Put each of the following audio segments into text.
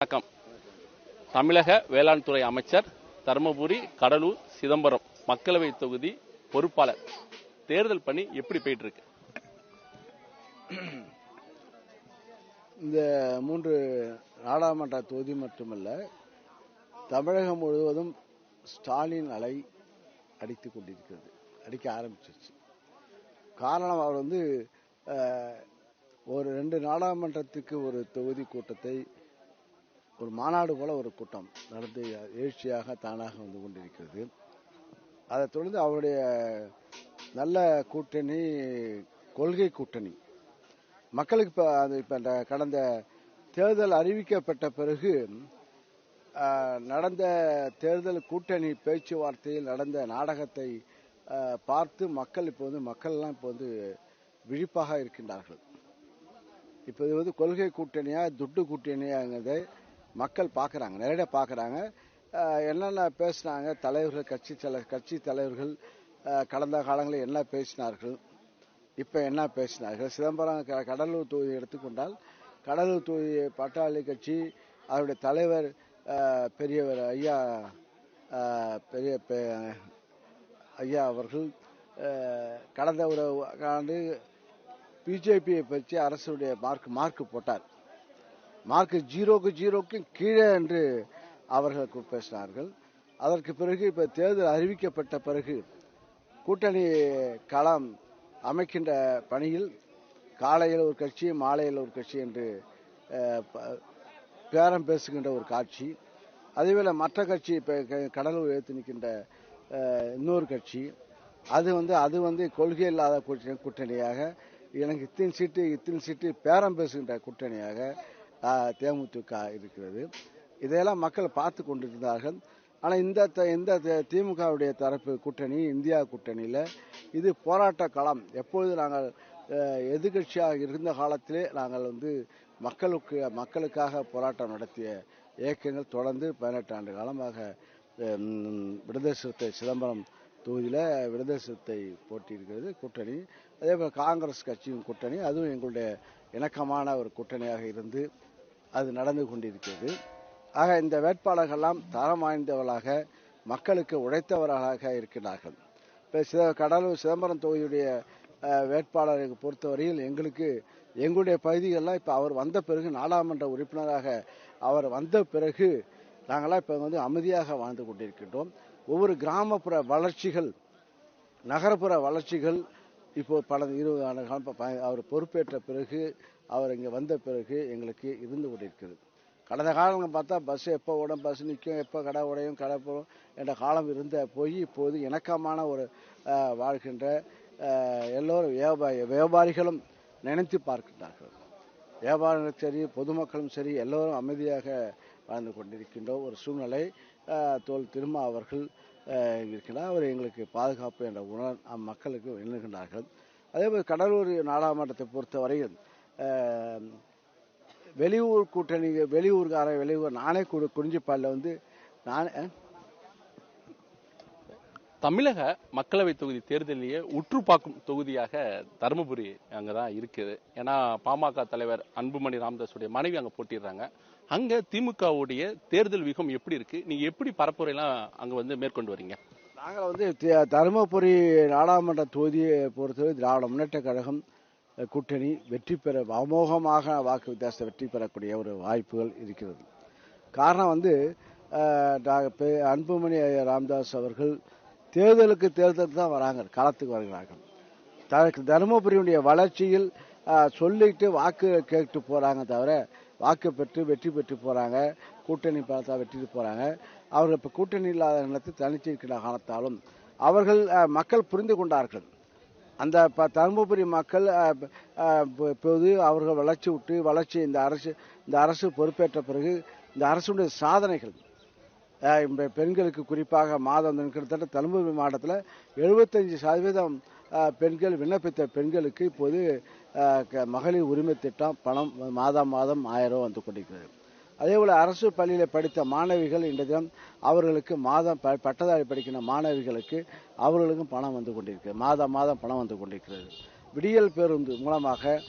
வணக்கம். தமிழக வேளாண் துறை அமைச்சர் தருமபுரி கடலூர் சிதம்பரம் மக்களவை தொகுதி பொறுப்பாளர். தேர்தல் பணி எப்படி போயிட்டு இருக்கு இந்த மூன்று நாடாளுமன்ற தொகுதி மட்டுமல்ல தமிழகம் முழுவதும் ஸ்டாலின் அலை அடித்துக் கொண்டிருக்கிறது அடிக்க ஆரம்பிச்சிருச்சு. காரணம் அவர் வந்து அஹ், ஒரு ரெண்டு நாடாளுமன்றத்துக்கு ஒரு தொகுதி கூட்டத்தை ஒரு மாநாடு போல ஒரு கூட்டம் நடந்து எழுச்சியாக தானாக வந்து கொண்டிருக்கிறது. அதைத் தொடர்ந்து அவருடைய நல்ல கூட்டணி கொள்கை கூட்டணி. மக்களுக்கு இப்போ அது இப்போ இந்த கடந்த தேர்தல் அறிவிக்கப்பட்ட பிறகு நடந்த தேர்தல் கூட்டணி பேச்சுவார்த்தையில் நடந்த நாடகத்தை பார்த்து மக்கள் இப்போ வந்து மக்கள் எல்லாம் இப்போ வந்து விழிப்பாக இருக்கின்றார்கள். இப்போ இது வந்து கொள்கை கூட்டணியா துட்டு கூட்டணியாங்கிறதை மக்கள் பார்க்குறாங்க நேரடியாக பார்க்குறாங்க. என்னென்ன பேசினாங்க தலைவர்கள் கட்சி தலை கட்சி தலைவர்கள் கடந்த காலங்களில் என்ன பேசினார்கள் இப்போ என்ன பேசினார்கள்? சிதம்பரம் க- கடலூர் தொகுதி எடுத்துக்கொண்டால் கடலூர் தொகுதி பாட்டாளி கட்சி அவருடைய தலைவர் பெரியவர் ஐயா பெரிய ஐயா அவர்கள் கடந்த ஒரு ஆண்டு பிஜேபியை பற்றி அரசுடைய மார்க் மார்க் போட்டார். மார்க் ஜீரோக்கு ஜீரோக்கு கீழே என்று அவர்கள் பேசினார்கள். அதற்கு பிறகு இப்ப தேர்தல் அறிவிக்கப்பட்ட பிறகு கூட்டணி களம் அமைக்கின்ற பணியில் காலையில் ஒரு கட்சி மாலையில் ஒரு கட்சி என்று பேரம் பேசுகின்ற ஒரு காட்சி. அதேவேளை மற்ற கட்சி இப்ப கடலூர் எடுத்து நிற்கின்ற இன்னொரு கட்சி. அது வந்து அது வந்து கொள்கை இல்லாத கூட்டணி- கூட்டணியாக எனக்கு இத்தனை சீட்டு இத்தனை சீட்டு பேரம் பேசுகின்ற கூட்டணியாக தேமுதிக இருக்கிறது. இதையெல்லாம் மக்கள் பார்த்து கொண்டிருந்தார்கள். ஆனால் இந்த இந்த திமுகவுடைய தரப்பு கூட்டணி இந்தியா கூட்டணியில் இது போராட்ட களம். எப்பொழுது நாங்கள் எதிர்கட்சியாக எதிர்க்கட்சியாக இருந்த காலத்திலே நாங்கள் வந்து மக்களுக்கு மக்களுக்காக போராட்டம் நடத்திய இயக்கங்கள் தொடர்ந்து பதினெட்டு ஆண்டு காலமாக விடுதலை சிறுத்தை சிதம்பரம் தொகுதியில் விடுதலை சிறுத்தை போட்டியிருக்கிறது கூட்டணி. அதே போல காங்கிரஸ் கட்சியின் கூட்டணி. அதுவும் எங்களுடைய இணக்கமான ஒரு கூட்டணியாக இருந்து அது நடந்து கொண்டிருக்கிறது. ஆக இந்த வேட்பாளர்கள்லாம் தரம் வாய்ந்தவர்களாக மக்களுக்கு உழைத்தவர்களாக இருக்கிறார்கள். இப்போ சித கடலூர் சிதம்பரம் தொகுதியுடைய வேட்பாளரை பொறுத்தவரையில் எங்களுக்கு எங்களுடைய பகுதிகளெலாம் இப்போ அவர் வந்த பிறகு நாடாளுமன்ற உறுப்பினராக அவர் வந்த பிறகு நாங்களாம் இப்போ வந்து அமைதியாக வாழ்ந்து கொண்டிருக்கின்றோம். ஒவ்வொரு கிராமப்புற வளர்ச்சிகள் நகரப்புற வளர்ச்சிகள் இப்போ பல இருபது ஆண்டு காலம் அவர் பொறுப்பேற்ற பிறகு அவர் இங்கே வந்த பிறகு எங்களுக்கு இருந்து கொண்டிருக்கிறது. கடந்த காலங்கள் பார்த்தா பஸ் எப்போ ஓடும் பஸ் நிற்கும் எப்போ கடை உடையும் கடை போடும் என்ற காலம் இருந்த போய் இப்போது இணக்கமான ஒரு வாழ்கின்ற எல்லோரும் வியாபாரி வியாபாரிகளும் நினைத்து பார்க்கின்றார்கள். வியாபாரிகளும் சரி பொதுமக்களும் சரி எல்லோரும் அமைதியாக வாழ்ந்து கொண்டிருக்கின்றோம் ஒரு சூழ்நிலை தோல் திருமா அவர்கள் இருக்கிறார் அவர் எங்களுக்கு பாதுகாப்பு என்ற உணர் மக்களுக்கு எண்ணுகின்றார்கள் அதேபோல் கடலூர் நாடாளுமன்றத்தை பொறுத்தவரையில் வெளியூர் கூட்டணி வெளியூர்கார வெளியூர் நானே குறி குறிஞ்சிப்பாடில் வந்து நானே தமிழக மக்களவை தொகுதி தேர்தலிலேயே உற்று பார்க்கும் தொகுதியாக தருமபுரி அங்கதான் இருக்குது. ஏன்னா பாமக தலைவர் அன்புமணி ராமதாஸுடைய மனைவி அங்க போட்டிடுறாங்க அங்க திமுகவுடைய தேர்தல் வியூகம் எப்படி இருக்கு? நீங்க எப்படி பரப்புரையெல்லாம் அங்க வந்து மேற்கொண்டு வரீங்க? நாங்கள் வந்து தருமபுரி நாடாளுமன்ற தொகுதியை பொறுத்தவரை திராவிட முன்னேற்ற கழகம் கூட்டணி வெற்றி பெற அமோகமாக வாக்கு வித்தியாசத்தை வெற்றி பெறக்கூடிய ஒரு வாய்ப்புகள் இருக்கிறது. காரணம் வந்து அன்புமணி ராம்தாஸ் அவர்கள் தேர்தலுக்கு தேர்தலுக்கு தான் வராங்க களத்துக்கு வருகிறார்கள். தனக்கு தருமபுரியுடைய வளர்ச்சியில் சொல்லிட்டு வாக்கு கேட்டு போறாங்க தவிர வாக்கு பெற்று வெற்றி பெற்று போறாங்க. கூட்டணி பார்த்தா வெற்றி போறாங்க. அவர்கள் இப்ப கூட்டணி இல்லாத நிலத்தில் தனிச்சு இருக்கிற காலத்தாலும் அவர்கள் மக்கள் புரிந்து கொண்டார்கள். அந்த ப- தருமபுரி மக்கள் இப்போது அவர்கள் வளர்ச்சி விட்டு வளர்ச்சி இந்த அரசு இந்த அரசு பொறுப்பேற்ற பிறகு இந்த அரசுடைய சாதனைகள் இந்த பெண்களுக்கு குறிப்பாக மாதம் கிட்டத்தட்ட தருமபுரி மாவட்டத்தில் எழுபத்தஞ்சு சதவீதம் பெண்கள் விண்ணப்பித்த பெண்களுக்கு இப்போது மகளிர் உரிமை திட்டம் பணம் மாதம் மாதம் ஆயிரம் ரூபாய் வந்து கொண்டிருக்கிறது. அதேபோல அரசு பள்ளியில் படித்த மாணவிகள் இன்று தினம் அவர்களுக்கு மாதம் ப- பட்டதாரி படிக்கிற மாணவிகளுக்கு அவர்களுக்கும் பணம் வந்து கொண்டிருக்கிறது. மாதம் மாதம் பணம் வந்து கொண்டிருக்கிறது. விடியல் பேருந்து மூலமாக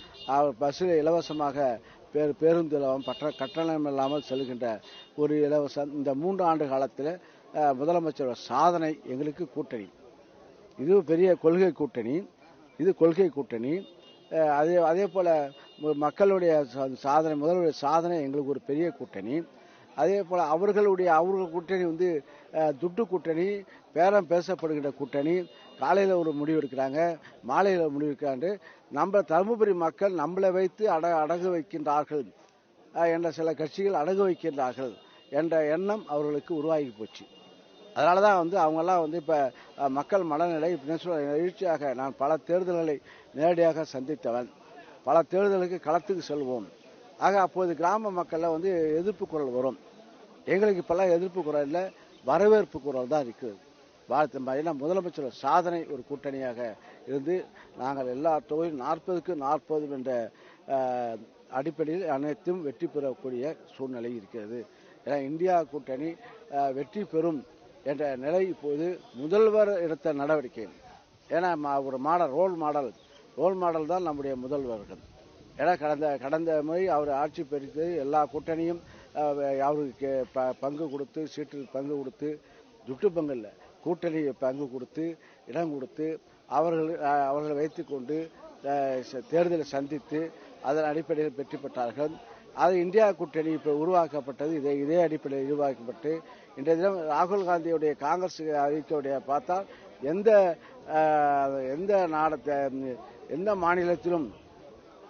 பஸ்ஸில் இலவசமாக பேர் பேருந்து பற்ற கட்டணம் இல்லாமல் செல்கின்ற ஒரு இலவச இந்த மூன்று ஆண்டு காலத்தில் முதலமைச்சரோட சாதனை எங்களுக்கு கூட்டணி. இது பெரிய கொள்கை கூட்டணி. இது கொள்கை கூட்டணி. அதே அதே போல மக்களுடைய சா- சாதனை முதல்வருடைய சாதனை எங்களுக்கு ஒரு பெரிய கூட்டணி. அதே போல அவர்களுடைய அவர்கள் கூட்டணி வந்து துட்டு கூட்டணி பேரம் பேசப்படுகின்ற கூட்டணி காலையில் ஒரு முடிவு எடுக்கிறாங்க மாலையில் ஒரு முடிவு எடுக்கிறாங்க நம்ம தருமபுரி மக்கள் நம்மளை வைத்து அட அடகு வைக்கின்றார்கள் என்ற சில கட்சிகள் அடகு வைக்கின்றார்கள் என்ற எண்ணம் அவர்களுக்கு உருவாகி போச்சு. அதனால தான் வந்து அவங்கெல்லாம் வந்து இப்போ மக்கள் மனநிலை சொல்ல எழுச்சியாக நான் பல தேர்தல்களை நேரடியாக சந்தித்தவன். பல தேர்தலுக்கு களத்துக்கு செல்வோம். ஆக அப்போது கிராம மக்களில் வந்து எதிர்ப்பு குரல் வரும். எங்களுக்கு இப்பெல்லாம் எதிர்ப்பு குரல் இல்லை வரவேற்பு குரல் தான் இருக்குது வாழ்த்து ஏன்னா முதலமைச்சர் சாதனை ஒரு கூட்டணியாக இருந்து நாங்கள் எல்லா தொகையும் நாற்பதுக்கு நாற்பது என்ற அடிப்படையில் அனைத்தும் வெற்றி பெறக்கூடிய சூழ்நிலை இருக்கிறது. ஏன்னா இந்தியா கூட்டணி வெற்றி பெறும் என்ற நிலை இப்போது முதல்வர் எடுத்த நடவடிக்கை. ஏன்னா ஒரு model role model role model தான் நம்முடைய முதல்வர்கள். ஏன்னா கடந்த கடந்த முறை அவர் ஆட்சி பெற்று எல்லா கூட்டணியும் அவருக்கு ப- பங்கு கொடுத்து சீட்டில் பங்கு கொடுத்து துட்டு பங்கு இல்லை கூட்டணி பங்கு கொடுத்து இடம் கொடுத்து அவர்கள் அவர்களை வைத்துக்கொண்டு தேர்தலை சந்தித்து அதன் அடிப்படையில் வெற்றி பெற்றார்கள். அது இந்தியா கூட்டணி இப்போ உருவாக்கப்பட்டது இதே இதே அடிப்படையில் உருவாக்கப்பட்டு இன்றைய தினம் ராகுல் காந்தியுடைய காங்கிரஸ் அறிக்கையுடைய பார்த்தால் எந்த எந்த நாடத்தை எந்த மாநிலத்திலும்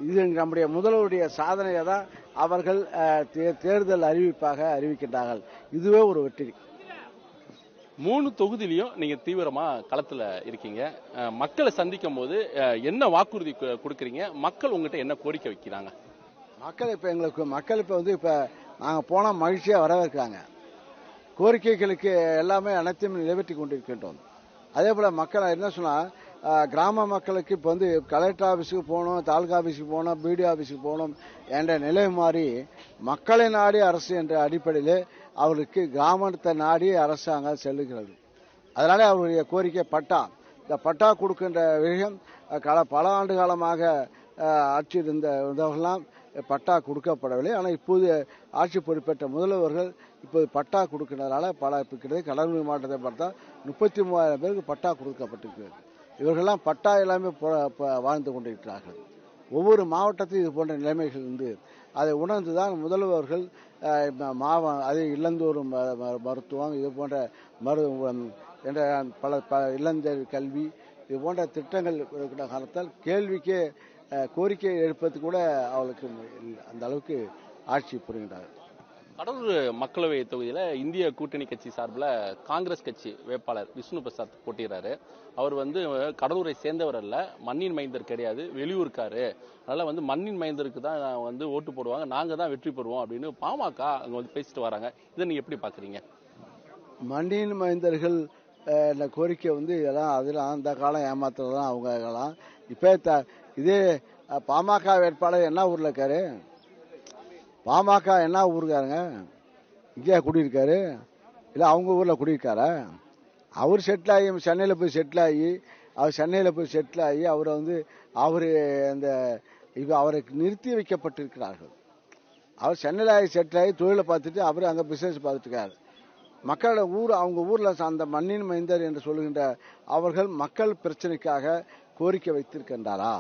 இது நம்முடைய முதல்வருடைய சாதனையை தான் அவர்கள் தேர்தல் அறிவிப்பாக அறிவிக்கின்றார்கள். இதுவே ஒரு வெற்றி. மூணு தொகுதியிலையும் நீங்க தீவிரமா களத்துல இருக்கீங்க. மக்களை சந்திக்கும் போது என்ன வாக்குறுதி கொடுக்கறீங்க? மக்கள் உங்ககிட்ட என்ன கோரிக்கை வைக்கிறாங்க? மக்கள் இப்போ எங்களுக்கு மக்கள் இப்போ வந்து இப்போ நாங்கள் போனால் மகிழ்ச்சியாக வரவேற்கிறாங்க கோரிக்கைகளுக்கு எல்லாமே அனைத்தையும் நிறைவேற்றி கொண்டிருக்கின்றோம். அதே போல் மக்கள் என்ன சொன்னால் கிராம மக்களுக்கு இப்போ வந்து கலெக்டர் ஆஃபீஸுக்கு போகணும் தாலுகா ஆஃபீஸுக்கு போகணும் பிடி ஆஃபீஸுக்கு போகணும் என்ற நிலை மாறி மக்களை நாடி அரசு என்ற அடிப்படையில் அவருக்கு கிராமத்தை நாடி அரசாங்கம் செல்லுகிறது. அதனால அவருடைய கோரிக்கை பட்டா. இந்த பட்டா கொடுக்கின்ற விஷயம் கல பல ஆண்டு காலமாக ஆட்சி இருந்த பட்டா கொடுக்கப்படவில்லை. ஆனால் இப்போது ஆட்சி பொறுப்பேற்ற முதல்வர்கள் இப்போது பட்டா கொடுக்கிறதுனால பல இப்போ கிட்டத்தட்ட கடலூர் மாவட்டத்தை பார்த்தா முப்பத்தி மூவாயிரம் பேருக்கு பட்டா கொடுக்கப்பட்டிருக்கிறது. இவர்கள்லாம் பட்டா இல்லாமல் ப- வாழ்ந்து கொண்டிருக்கிறார்கள். ஒவ்வொரு மாவட்டத்திலும் இது போன்ற நிலைமைகள் இருந்து அதை உணர்ந்து தான் முதல்வர்கள் மாவ அது இல்லந்தோறும் ம- ம- மருத்துவம் இது போன்ற மரு என்ற பல ப இளந்தர் கல்வி இது போன்ற திட்டங்கள் இருக்கிற காலத்தால் கேள்விக்கே கோரிக்கை எழுப்பது கூட அவளுக்கு அந்த அளவுக்கு ஆட்சி புரிகின்றார்கள் கடலூர் மக்களவை தொகுதியில் இந்திய கூட்டணி கட்சி சார்பில் காங்கிரஸ் கட்சி வேட்பாளர் விஷ்ணு பிரசாத் போட்டிடுறாரு அவர் வந்து கடலூரை சேர்ந்தவர் அல்ல மண்ணின் மைந்தர் கிடையாது வெளியூருக்காரு அதனால வந்து மண்ணின் மைந்தருக்கு தான் வந்து ஓட்டு போடுவாங்க நாங்கள் தான் வெற்றி பெறுவோம் அப்படின்னு பாமக அங்கே வந்து பேசிட்டு வராங்க. இதை நீங்கள் எப்படி பார்க்குறீங்க மண்ணின் மைந்தர்கள் என்ன கோரிக்கை வந்து இதெல்லாம் அதெல்லாம் அந்த காலம் ஏமாத்துறது தான் அவங்க இப்போ த இதே பாமக வேட்பாளர் என்ன ஊரில் இருக்காரு? பாமக என்ன ஊருக்காருங்க? இங்கேயா குடியிருக்காரு? இல்லை அவங்க ஊரில் குடியிருக்காரா? அவர் செட்டில் ஆகி சென்னையில் போய் செட்டில் ஆகி அவர் சென்னையில் போய் செட்டில் ஆகி அவரை வந்து அவர் அந்த இப்போ அவருக்கு நிறுத்தி வைக்கப்பட்டிருக்கிறார்கள். அவர் சென்னையில் ஆகி செட்டில் ஆகி தொழிலை பார்த்துட்டு அவர் அங்கே பிசினஸ் பார்த்துட்டு இருக்காரு மக்களோட ஊர் அவங்க ஊரில் அந்த மண்ணின் மைந்தர் என்று சொல்லுகின்ற அவர்கள் மக்கள் பிரச்சனைக்காக கோரிக்கை வைத்திருக்கின்றாரா?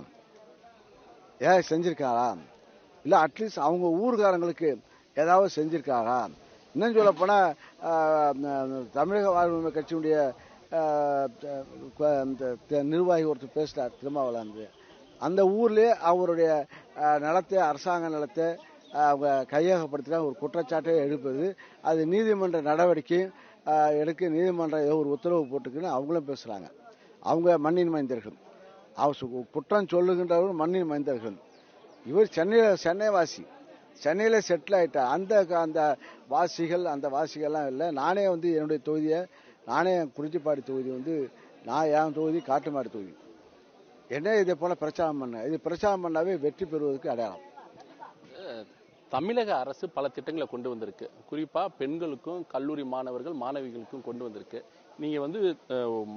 ஏ செஞ்சிருக்காரா? இல்ல அட்லீஸ்ட் அவங்க ஊர்காரங்களுக்கு ஏதாவது செஞ்சிருக்காரா இன்னும் சொல்ல போனா தமிழக வாழ்வுரிமை கட்சியினுடைய நிர்வாகி ஒருத்தர் பேசினார் திருமாவளந்து அந்த ஊர்லயே அவருடைய நிலத்தை அரசாங்க நிலத்தை அவங்க கையகப்படுத்தினா ஒரு குற்றச்சாட்டை எழுப்புது அது நீதிமன்ற நடவடிக்கை எடுக்க நீதிமன்றம் ஏதோ ஒரு உத்தரவு போட்டுக்குன்னு அவங்களும் பேசுறாங்க. அவங்க மண்ணின் மைந்தர்கள். அவர் சு- குற்றம் சொல்லுகின்றவர்கள் மண்ணின் மைந்தர்கள். இவர் சென்னையில் சென்னை வாசி சென்னையில் செட்டில் ஆயிட்டார். அந்த அந்த வாசிகள் அந்த வாசிகள்லாம் இல்லை. நானே வந்து என்னுடைய தொகுதியை நானே என் குறிச்சிப்பாடி தொகுதி வந்து நான் என் தொகுதி காட்டுமாடி தொகுதி. என்ன இதே போல பிரச்சாரம் பண்ண? இது பிரச்சாரம் பண்ணாவே வெற்றி பெறுவதற்கு அடையாளம். தமிழக அரசு பல திட்டங்களை கொண்டு வந்திருக்கு. குறிப்பா பெண்களுக்கும் கல்லூரி மாணவர்கள் மாணவிகளுக்கும் கொண்டு வந்திருக்கு. நீங்க வந்து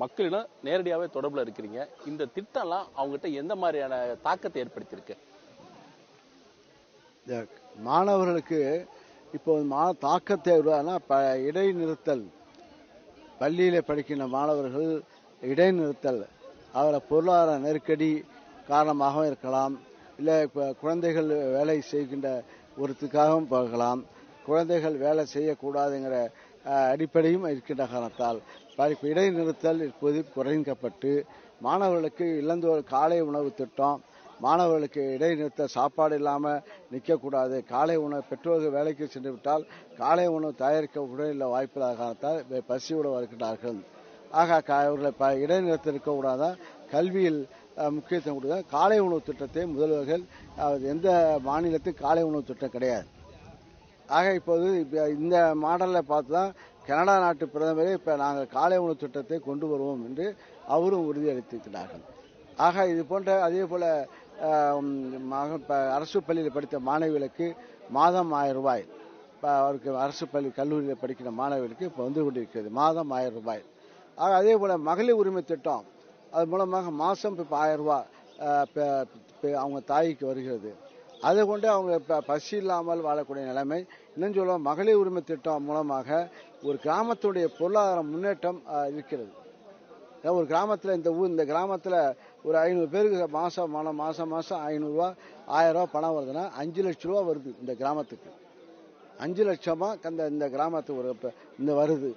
மக்களிடம் நேரடியாகவே தொடர்பில் இருக்கிறீங்க. இந்த திட்டம்லாம் அவங்ககிட்ட எந்த மாதிரியான தாக்கத்தை ஏற்படுத்தியிருக்கு? இந்த மாணவர்களுக்கு இப்போ மா தாக்கத்தை உருவானா ப இடைநிறுத்தல். பள்ளியில் படிக்கின்ற மாணவர்கள் இடைநிறுத்தல். அவரை பொருளாதார நெருக்கடி காரணமாகவும் இருக்கலாம். இல்லை இப்போ குழந்தைகள் வேலை செய்கின்ற ஒருத்துக்காகவும் போகலாம். குழந்தைகள் வேலை செய்யக்கூடாதுங்கிற அடிப்படையும் இருக்கின்ற காரணத்தால் படிப்பு இடைநிறுத்தல் இப்போது குறைக்கப்பட்டு மாணவர்களுக்கு இளந்தோர் காலை உணவு திட்டம் மாணவர்களுக்கு இடைநிறுத்த சாப்பாடு இல்லாமல் நிற்கக்கூடாது காலை உணவு பெற்றோர்கள் வேலைக்கு சென்று விட்டால் காலை உணவு தயாரிக்க உடலில் வாய்ப்பில்லாத காரணத்தால் வே- பசியோடு வருகிறார்கள் ஆக அவர்களை ப இடைநிறுத்த இருக்கக்கூடாதான் கல்வியில் முக்கியத்துவம் கொடுக்க காலை உணவு திட்டத்தை முதல்வர்கள் எந்த மாநிலத்துக்கும் காலை உணவு திட்டம் கிடையாது. ஆக இப்போது இந்த மாடலில் பார்த்து தான் கனடா நாட்டு பிரதமரே இப்போ நாங்கள் காலை உணவு திட்டத்தை கொண்டு வருவோம் என்று அவரும் உறுதியளித்திருக்கிறார்கள். ஆக இது போன்ற அதே போல அரசு பள்ளியில் படித்த மாணவிகளுக்கு மாதம் ஆயிரம் ரூபாய். அவருக்கு அரசு பள்ளி கல்லூரியில் படிக்கிற மாணவிகளுக்கு இப்போ வந்து கொண்டிருக்கிறது. மாதம் ஆயிரம் ரூபாய். ஆக அதே போல் மகளிர் உரிமை திட்டம். அது மூலமாக மாதம் இப்போ ஆயிரம் ரூபாய் இப்போ அவங்க தாய்க்கு வருகிறது. அதை கொண்டு அவங்க இப்போ பசி இல்லாமல் வாழக்கூடிய நிலைமை. இன்னும் சொல்லுவோம் மகளிர் உரிமை திட்டம் மூலமாக ஒரு கிராமத்துடைய பொருளாதார முன்னேற்றம் இருக்கிறது. ஒரு கிராமத்தில் இந்த ஊர் இந்த கிராமத்தில் ஒரு ஐநூறு பேருக்கு மாதம் மாதம் மாதம் மாதம் ஐநூறுரூவா ஆயிரம் ரூபா பணம் வருதுன்னா அஞ்சு லட்ச ரூபா வருது இந்த கிராமத்துக்கு. அஞ்சு லட்சமா அந்த இந்த கிராமத்துக்கு ஒரு இந்த வருது.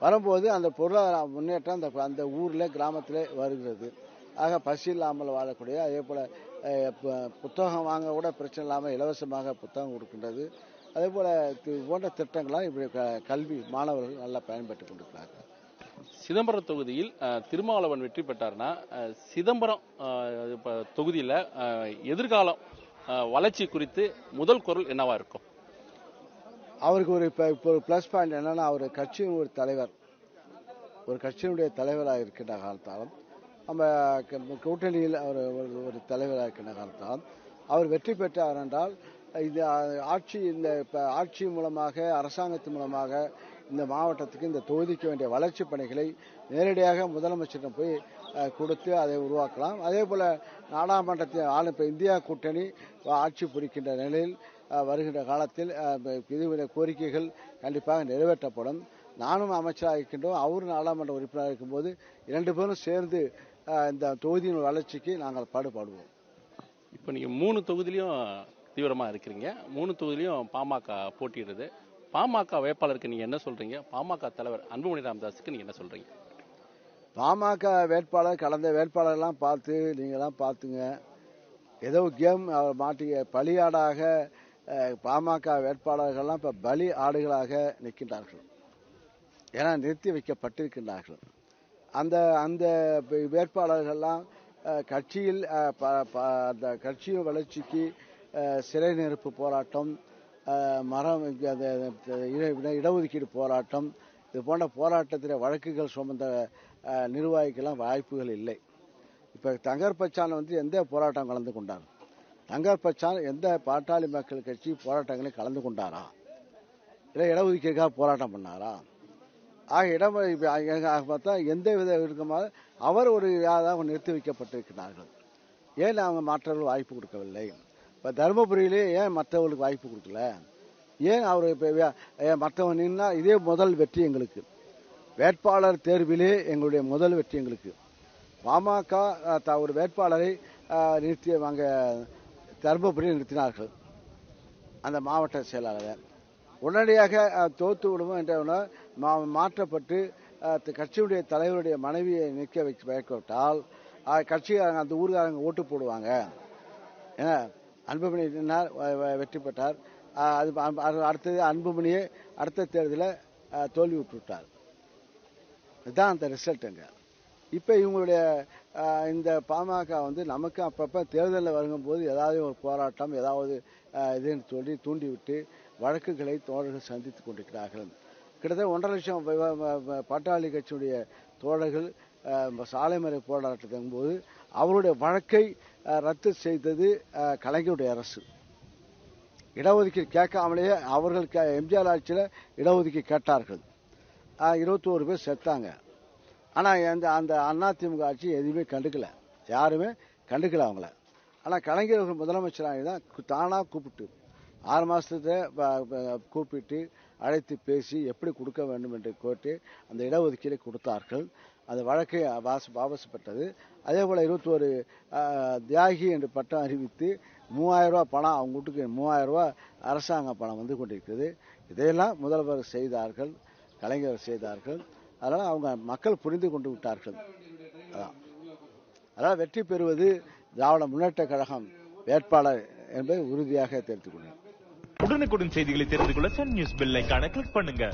வரும்போது அந்த பொருளாதார முன்னேற்றம் அந்த அந்த ஊரில் கிராமத்தில் வருகிறது. ஆக பசி இல்லாமல் வாழக்கூடிய அதே போல் புத்தகம் வாங்க கூட பிரச்சனை இல்லாமல் இலவசமாக புத்தகம் கொடுக்கின்றது. அதே போல் இது போன்ற திட்டங்களாம் இப்படி க- கல்வி மாணவர்கள் நல்லா பயன்பட்டு கொண்டிருக்கிறார்கள். சிதம்பரம் தொகுதியில் திருமாவளவன் வெற்றி பெற்றார்னா சிதம்பரம் தொகுதியில் எதிர்காலம் வளர்ச்சி குறித்து முதல் குரல் என்னவா இருக்கும்? அவருக்கு ஒரு இப்போ இப்போ ஒரு ப்ளஸ் பாயிண்ட் என்னன்னா அவர் கட்சியின் ஒரு தலைவர். ஒரு கட்சியினுடைய தலைவராக இருக்கின்ற காலத்தாலும் நம்ம கூட்டணியில் அவர் ஒரு- ஒரு தலைவராக இருக்கின்ற காலத்தாலும் அவர் வெற்றி பெற்றார் என்றால் இது ஆட்சி இந்த இப்போ ஆட்சி மூலமாக அரசாங்கத்தின் மூலமாக இந்த மாவட்டத்துக்கு இந்த தொகுதிக்கு வேண்டிய வளர்ச்சி பணிகளை நேரடியாக முதலமைச்சரிடம் போய் கொடுத்து அதை உருவாக்கலாம். அதே போல நாடாளுமன்றத்தின் ஆளு இப்போ இந்தியா கூட்டணி ஆட்சி புரிக்கின்ற நிலையில் வருகின்ற காலத்தில் இதுவித கோரிக்கைகள் கண்டிப்பாக நிறைவேற்றப்படும். நானும் அமைச்சராக இருக்கின்றோம். அவரும் நாடாளுமன்ற உறுப்பினராக இருக்கும்போது இரண்டு பேரும் சேர்ந்து இந்த தொகுதியின் வளர்ச்சிக்கு நாங்கள் பாடுபாடுவோம். இப்போ நீங்கள் மூணு தொகுதியிலையும் தீவிரமா இருக்கிறீங்க. மூணு தொகுதியிலையும் பாமக போட்டியிடுது. பாமக வேட்பாளருக்கு நீங்க என்ன சொல்றீங்க? பாமக தலைவர் அன்புமணி ராமதாஸுக்கு நீங்க என்ன சொல்றீங்க? பாமக வேட்பாளர் கடந்த வேட்பாளர்லாம் பார்த்து நீங்களாம் பார்த்துங்க. ஏதோ கேம் அவர் மாட்டிய பலியாடாக பாமக வேட்பாளர்கள்லாம் இப்போ பலி ஆடுகளாக நிற்கின்றார்கள். ஏன்னா நிறுத்தி வைக்கப்பட்டிருக்கின்றார்கள். அந்த அந்த வேட்பாளர்கள்லாம் கட்சியில் ப- ப- அந்த கட்சியின் வளர்ச்சிக்கு சிறை நெருப்பு போராட்டம் மரம் அந்த இட- இடஒதுக்கீடு போராட்டம் இது போன்ற போராட்டத்தில் வழக்குகள் சுமந்த நிர்வாகிக்கெல்லாம் வாய்ப்புகள் இல்லை. இப்போ தங்கர் பச்சான் வந்து எந்த போராட்டம் கலந்து கொண்டார்? தங்கர் பச்சான் எந்த பாட்டாளி மக்கள் கட்சி போராட்டங்களில் கலந்து கொண்டாரா? இல்லை இடஒதுக்கீடுக்காக போராட்டம் பண்ணாரா? ஆக இடம் பார்த்தா எந்த வித இருக்குமா அவர் ஒரு யாராக நிறுத்தி வைக்கப்பட்டிருக்கிறார்கள். ஏன் அவங்க மற்றவர்கள் வாய்ப்பு கொடுக்கவில்லை? இப்போ தருமபுரியிலே ஏன் மற்றவர்களுக்கு வாய்ப்பு கொடுக்கல? ஏன் அவர் இப்போ மற்றவங்க நின்னா இதே முதல் வெற்றி எங்களுக்கு. வேட்பாளர் தேர்விலே எங்களுடைய முதல் வெற்றி எங்களுக்கு. பாமக த- ஒரு வேட்பாளரை நிறுத்தி அங்கே தருமபுரியில் நிறுத்தினார்கள். அந்த மாவட்ட செயலாளர். உடனடியாக தோத்து விடுவோம் என்ற மா- மாற்றப்பட்டு கட்சியுடைய தலைவருடைய மனைவியை நிற்க வைக்க வைக்கப்பட்டால் கட்சிக்காரங்க அந்த ஊருக்காரங்க ஓட்டு போடுவாங்க. ஏன்னா அன்புமணி வெற்றி பெற்றார். அது அடுத்தது அன்புமணியை அடுத்த தேர்தலில் தோல்வி விட்டுவிட்டார். இதுதான் அந்த ரிசல்ட்டுங்க இப்போ இவங்களுடைய இந்த பாமக வந்து நமக்கு அப்பப்போ தேர்தலில் வருங்கும்போது ஏதாவது ஒரு போராட்டம் ஏதாவது இதுன்னு சொல்லி தூண்டிவிட்டு வழக்குகளை தோழர்கள் சந்தித்துக் கொண்டிருக்கிறார்கள். கிட்டத்தட்ட ஒன்றரை லட்சம் வ- பாட்டாளி கட்சியுடைய தோழர்கள் சாலை மறை போராட்டத்தின் போது அவருடைய வழக்கை ரத்து செய்தது கலைஞருடைய அரசு. இடஒதுக்கீடு கேட்காமலேயே அவர்கள் கே- எம்ஜிஆர் ஆட்சியில் இடஒதுக்கீடு கேட்டார்கள். இருபத்தோரு பேர் செத்தாங்க. ஆனால் அந்த அந்த அதிமுக ஆட்சி எதுவுமே கண்டுக்கல. யாருமே கண்டுக்கல அவங்கள. ஆனால் கலைஞர்கள் முதலமைச்சராக தான் தானாக கூப்பிட்டு ஆறு மாதத்தை கூப்பிட்டு அழைத்து பேசி எப்படி கொடுக்க வேண்டும் என்று கேட்டு அந்த இடஒதுக்கீடை கொடுத்தார்கள். அந்த வழக்கை வாச வாபஸ் பெற்றது அதே போல இருபத்தோரு தியாகி என்று பட்டம் அறிவித்து மூவாயிரம் ரூபா பணம் அவங்க வீட்டுக்கு மூவாயிரம் ரூபா அரசாங்க பணம் வந்து கொண்டிருக்கிறது. இதையெல்லாம் முதல்வர் செய்தார்கள் கலைஞர் செய்தார்கள். அதனால் அவங்க மக்கள் புரிந்து கொண்டு விட்டார்கள். அதான். அதனால் வெற்றி பெறுவது திராவிட முன்னேற்ற கழகம் வேட்பாளர் என்பதை உறுதியாக தெரிவித்துக் கொண்டேன் உடனுக்குடன் செய்திகளை தெரிந்து கொள்ள சன் நியூஸ் பெல் கிளிக் பண்ணுங்க.